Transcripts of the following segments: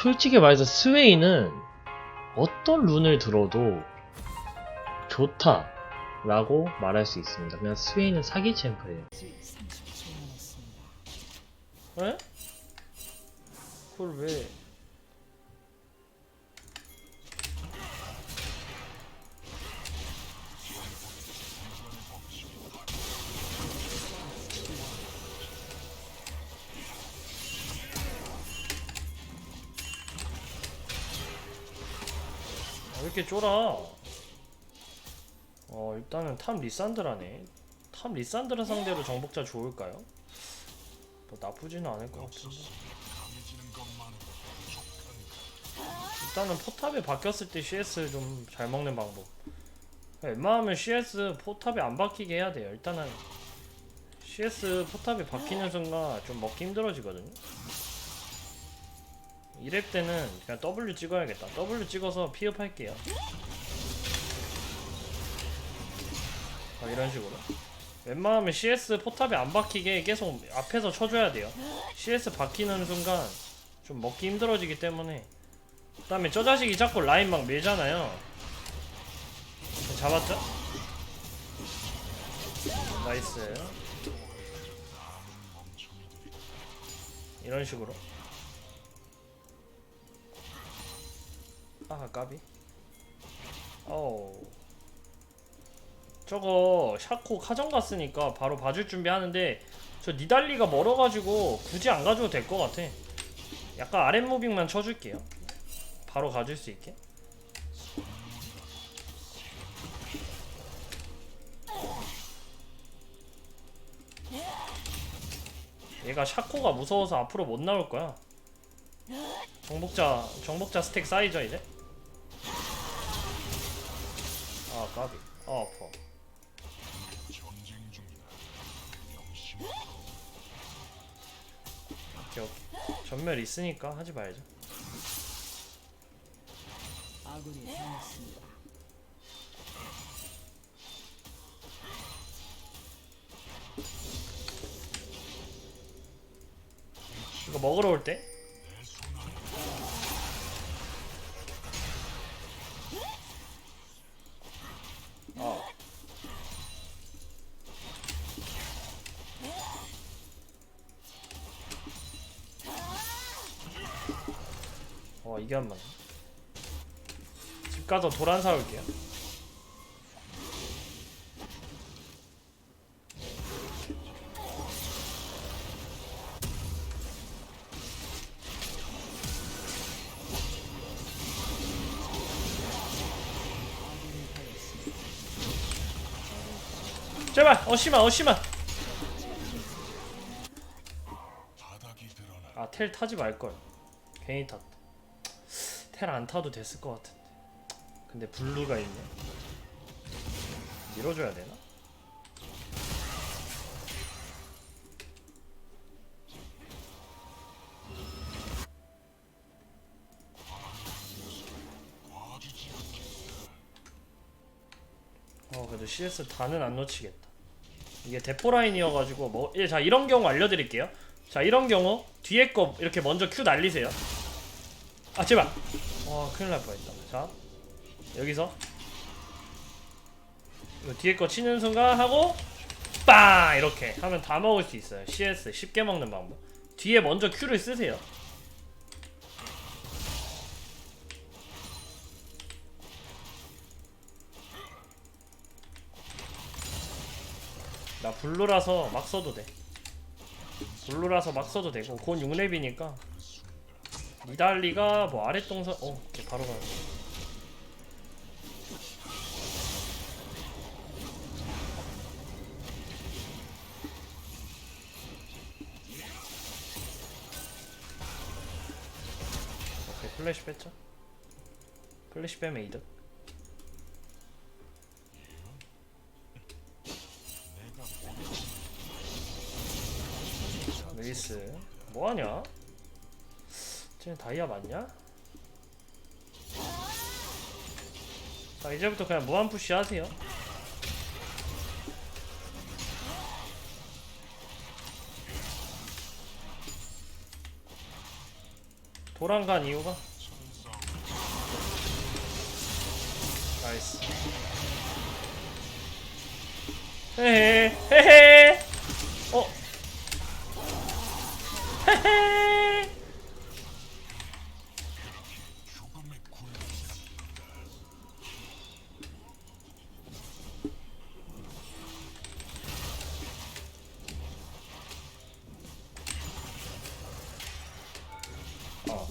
솔직히 말해서 스웨이는 어떤 룬을 들어도 좋다 라고 말할 수 있습니다. 그냥 스웨이는 사기 챔프예요. 에? 그걸 왜? 이렇게 쫄아? 어 일단은 탑 리산드라네. 탑 리산드라 상대로 정복자 좋을까요? 뭐 나쁘지는 않을 것 같은데. 일단은 포탑에 바뀌었을 때 CS 좀 잘 먹는 방법. 웬만하면 CS 포탑에 안 바뀌게 해야 돼요. 일단은 CS 포탑에 바뀌는 순간 좀 먹기 힘들어지거든요. 2렙 때는 그냥 W 찍어야겠다. W 찍어서 피업 할게요. 아, 이런 식으로. 웬만하면 CS 포탑에 안 박히게 계속 앞에서 쳐줘야 돼요. CS 박히는 순간 좀 먹기 힘들어지기 때문에. 그 다음에 저 자식이 자꾸 라인 막 밀잖아요. 잡았죠? 나이스. 이런 식으로. 아 까비. 어우. 저거 샤코 카정 갔으니까 바로 봐줄 준비하는데 저 니달리가 멀어가지고 굳이 안 가줘도 될 것 같아. 약간 아랫 무빙만 쳐줄게요. 바로 가줄 수 있게. 얘가 샤코가 무서워서 앞으로 못 나올 거야. 정복자 정복자 스택 쌓이죠 이제? 까비 아 아파 오케이 오케이 전멸 있으니까 하지 말자 아군이 당했습니다. 이거 먹으러 올 때? 와 이게 안 맞네. 집 가서 도란 사올게요. 제발 어시마 어시마 아텔 타지 말걸. 괜히 탔다 텔 안 타도 됐을 것 같은데 근데 블루가 있네 밀어줘야 되나? 어 그래도 CS 다는 안 놓치겠다 이게 대포 라인이어가지고 뭐, 예, 자 이런 경우 알려드릴게요. 자 이런 경우 뒤에 거 이렇게 먼저 Q 날리세요. 아 제발. 와 큰일 날 뻔했다. 자 여기서 뒤에 거 치는 순간 하고 빵 이렇게 하면 다 먹을 수 있어요. CS 쉽게 먹는 방법. 뒤에 먼저 Q를 쓰세요. 나 블루라서 막 써도 돼. 블루라서 막 써도 되고 곧 6렙이니까 니달리가 뭐 아랫동선 어 오케이, 바로 가. 오케이 플래시 뺐죠? 플래시 빼면 이득. 레이스 뭐하냐? 쟤 다이아 맞냐? 자 이제부터 그냥 무한 푸시 하세요. 도란간 이유가? 나이스. 헤헤 헤헤. 어. 헤헤 어.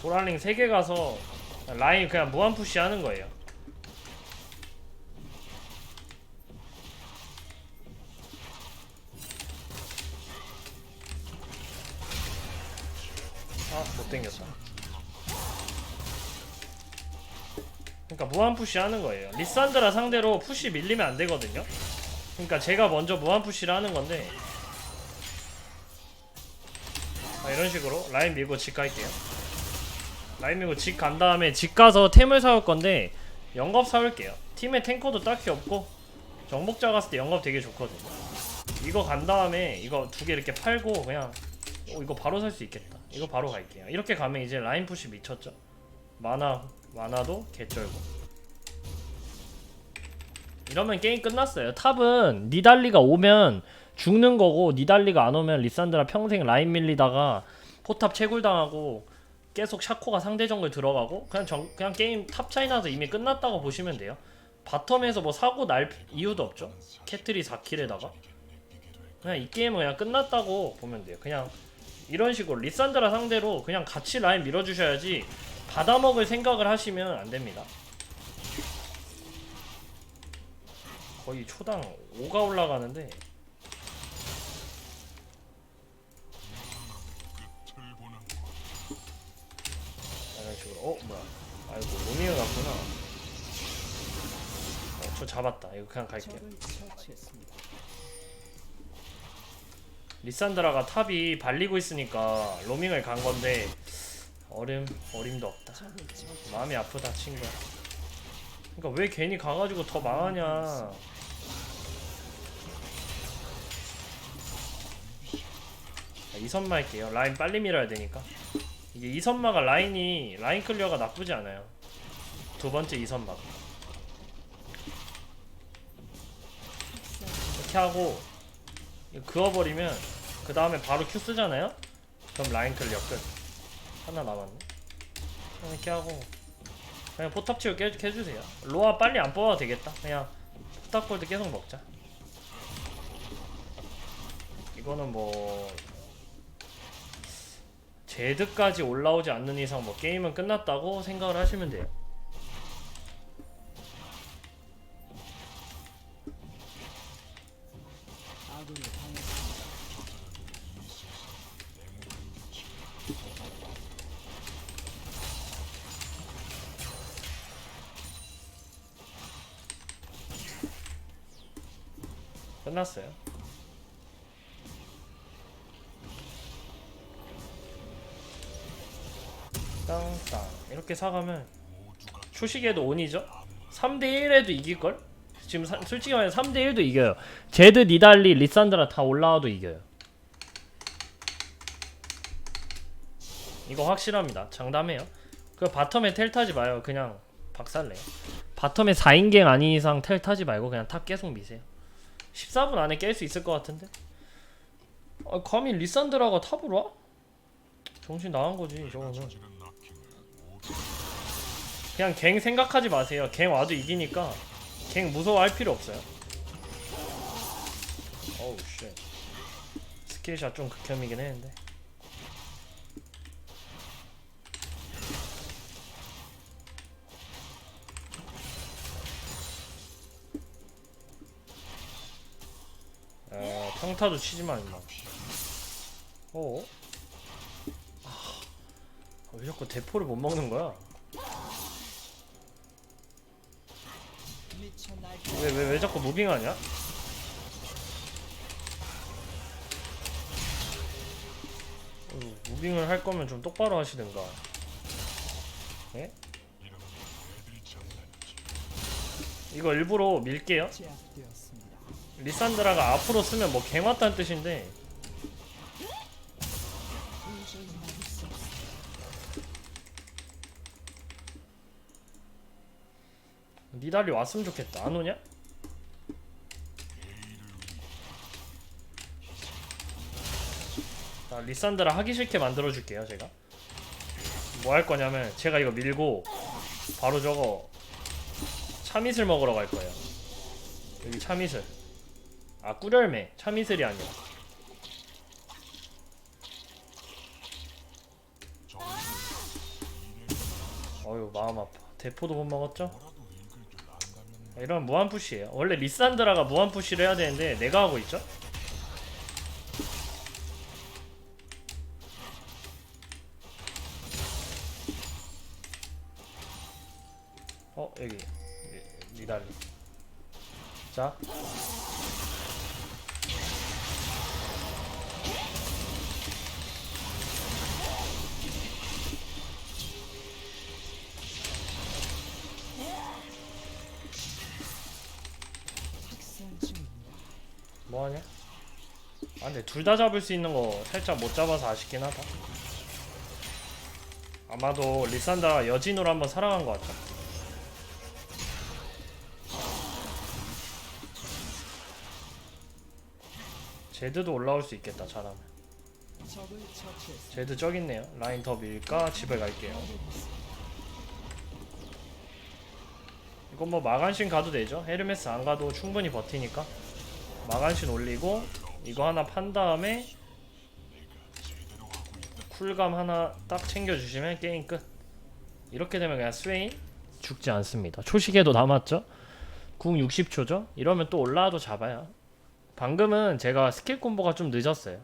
도랄링 3개 가서 라인 그냥 무한 푸시 하는 거예요. 그러니까 무한 푸시 하는 거예요. 리산드라 상대로 푸시 밀리면 안 되거든요. 그러니까 제가 먼저 무한 푸시를 하는 건데 아, 이런 식으로 라인 밀고 집 갈게요. 라인 밀고 집간 다음에 집 가서 템을 사올 건데 영겁 사올게요. 팀에 탱커도 딱히 없고 정복자 갔을 때 영겁 되게 좋거든요. 이거 간 다음에 이거 두 개 이렇게 팔고 그냥 어, 이거 바로 살 수 있겠다. 이거 바로 갈게요. 이렇게 가면 이제 라인 푸시 미쳤죠. 만화 만화도 개쩔고. 이러면 게임 끝났어요. 탑은 니달리가 오면 죽는 거고 니달리가 안 오면 리산드라 평생 라인 밀리다가 포탑 채굴 당하고 계속 샤코가 상대 정글 들어가고 그냥 정, 그냥 게임 탑 차이 나서 이미 끝났다고 보시면 돼요. 바텀에서 뭐 사고 날 이유도 없죠. 캐틀이 4킬에다가 그냥 이 게임은 그냥 끝났다고 보면 돼요. 그냥 이런 식으로 리산드라 상대로 그냥 같이 라인 밀어주셔야지 받아먹을 생각을 하시면 안 됩니다. 거의 초당 5가 올라가는데. 이런 식으로. 어 뭐야. 아이고 로미오 갔구나. 어, 저 잡았다. 이거 그냥 갈게요. 리산드라가 탑이 발리고 있으니까 로밍을 간 건데 어림 어림도 없다. 마음이 아프다 친구야. 그러니까 왜 괜히 가가지고 더 망하냐. 자, 이선마 할게요. 라인 빨리 밀어야 되니까. 이게 이선마가 라인이 라인 클리어가 나쁘지 않아요. 두 번째 이선마. 이렇게 하고 그어버리면 그 다음에 바로 Q 쓰잖아요? 그럼 라인 클리어 끝 하나 남았네. 이렇게 하고 그냥 포탑 치고 깨, 깨주세요. 로아 빨리 안 뽑아도 되겠다. 그냥 포탑 골드 계속 먹자. 이거는 뭐 제드까지 올라오지 않는 이상 뭐 게임은 끝났다고 생각을 하시면 돼요 끝났어요. 땅땅. 이렇게 사가면 초식에도 온이죠? 3대1에도 이길걸? 지금 사- 솔직히 말해 3대1도 이겨요. 제드, 니달리, 리산드라 다 올라와도 이겨요. 이거 확실합니다. 장담해요. 그 바텀에 텔 타지 마요. 그냥 박살내요. 바텀에 4인갱 아닌 이상 텔 타지 말고 그냥 탑 계속 미세요 14분 안에 깰 수 있을 것 같은데? 아, 감히 리산드라가 탑으로 와? 정신 나간 거지 저거는 그냥 갱 생각하지 마세요. 갱 와도 이기니까 갱 무서워할 필요 없어요. 어우 쉣. 스킬샷 좀 극혐이긴 했는데 평타도 치지마 임마 어? 아, 왜 자꾸 대포를 못 먹는 거야? 왜 왜 왜 자꾸 무빙하냐? 어휴, 무빙을 할 거면 좀 똑바로 하시든가. 예? 이거 일부러 밀게요. 리산드라가 앞으로 쓰면 뭐 갱왔다는 뜻인데. 니달리 왔으면 좋겠다 안 오냐? 자 리산드라 하기 싫게 만들어줄게요 제가 뭐 할 거냐면 제가 이거 밀고 바로 저거 참이슬 먹으러 갈 거예요 여기 참이슬 아 꿀열매 참이슬이 아니라 어휴 마음 아파 대포도 못 먹었죠? 이런 무한 푸시예요. 원래 리산드라가 무한 푸시를 해야 되는데 내가 하고 있죠? 뭐하냐? 아 근데 둘 다 잡을 수 있는 거 살짝 못 잡아서 아쉽긴 하다. 아마도 리산다가 여진으로 한번 살아간 것 같다 제드도 올라올 수 있겠다 잘하면. 제드 저기 있네요. 라인 더 밀까? 집에 갈게요. 이건 뭐 마간신 가도 되죠? 헤르메스 안 가도 충분히 버티니까 마간신 올리고 이거 하나 판 다음에 쿨감 하나 딱 챙겨주시면 게임 끝. 이렇게 되면 그냥 스웨인 죽지 않습니다. 초시계도 남았죠? 궁 60초죠? 이러면 또 올라와도 잡아요. 방금은 제가 스킬 콤보가 좀 늦었어요.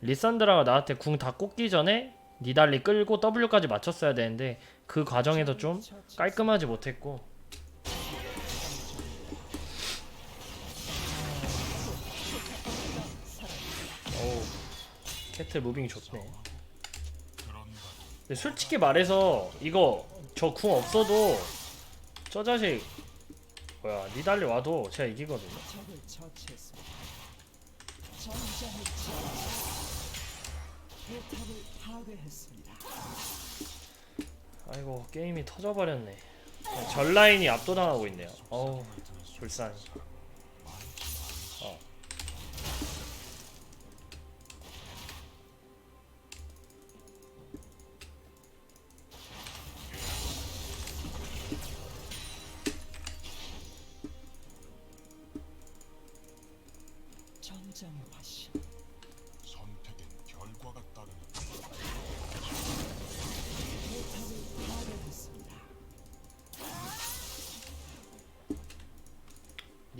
리산드라가 나한테 궁 다 꽂기 전에 니달리 끌고 W까지 맞췄어야 되는데 그 과정에서 좀 깔끔하지 못했고 캐틀 무빙 좋네. 근데 솔직히 말해서 이거 저 궁 없어도 저 자식 뭐야 니달리 와도 제가 이기거든요. 아이고 게임이 터져버렸네. 전 라인이 압도당하고 있네요. 어우 불쌍해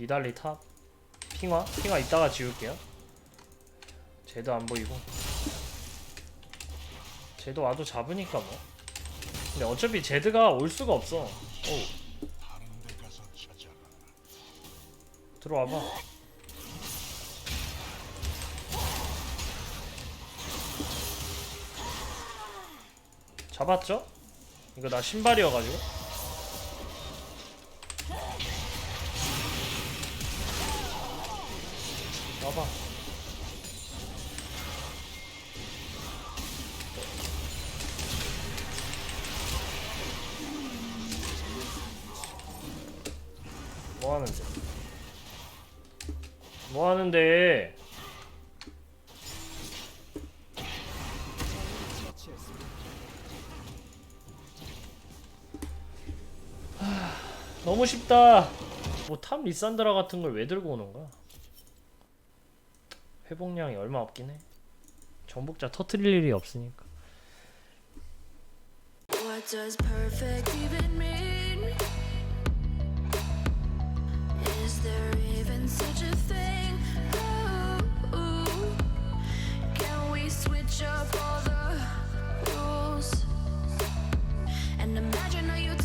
니달리 탑. 핑화? 핑화 이따가 지울게요. 쟤도 안 보이고. 쟤도 와도 잡으니까 뭐. 근데 어차피 제드가 올 수가 없어. 찾아라. 들어와봐. 잡았죠? 이거 나 신발이어가지고 뭐 하는데? 너무 쉽다. 뭐탑 리산드라 같은 걸 왜 들고 오는 거야? 회복량이 얼마 없긴 해. 정복자 터트릴 일이 없으니까. What does perfect switch up all the rules. And imagine how you